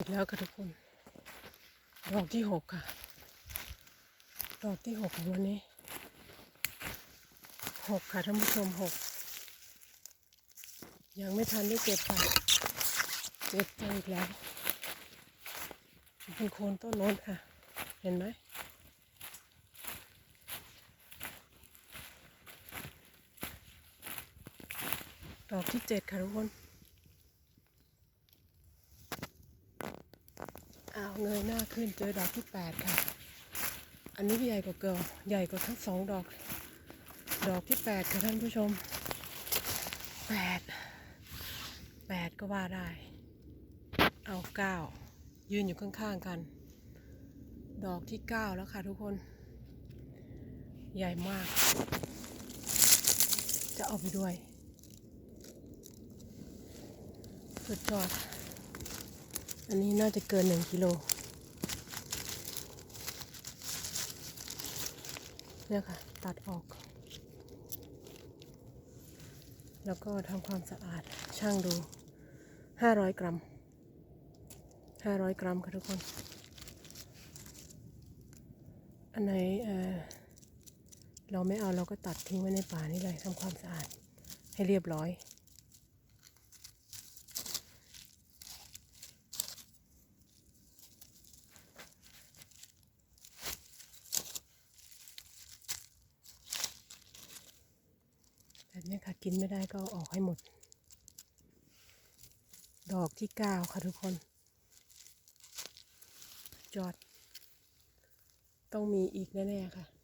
อีกแล้วค่ะทุกคน ดอกที่หกค่ะ ดอกที่หกของวันนี้หกค่ะท่านผู้ชมหกยังไม่ทันได้เก็บค่ะเก็บเจออีกแล้วเป็นโคนต้นโน้นค่ะ เห็นไหมดอกที่เจ็ดค่ะทุกคน อ้าวเงยหน้าขึ้นเจอดอกที่แปดค่ะ อันนี้ใหญ่กว่าเกิลใหญ่กว่าทั้งสองดอก ดอกที่แปดค่ะท่านผู้ชมแปดแปดก็ว่าได้ เอาเก้ายืนอยู่ข้างๆกัน ดอกที่เก้าแล้วค่ะทุกคน ใหญ่มาก จะเอาไปด้วย สุดยอด อันนี้น่าจะเกินหนึ่งกิโลเนี่ยค่ะ ตัดออก แล้วก็ทำความสะอาดช่างดูห้าร้อยกรัมห้าร้อยกรัมค่ะทุกคน อันไหนเออเราไม่เอาเราก็ตัดทิ้งไว้ในป่านี่เลยทำความสะอาดให้เรียบร้อย แบบนี้ค่ะกินไม่ได้ก็อออกให้หมด ดอกที่เก้าค่ะทุกคน จอด ต้องมีอีกแน่ๆค่ะ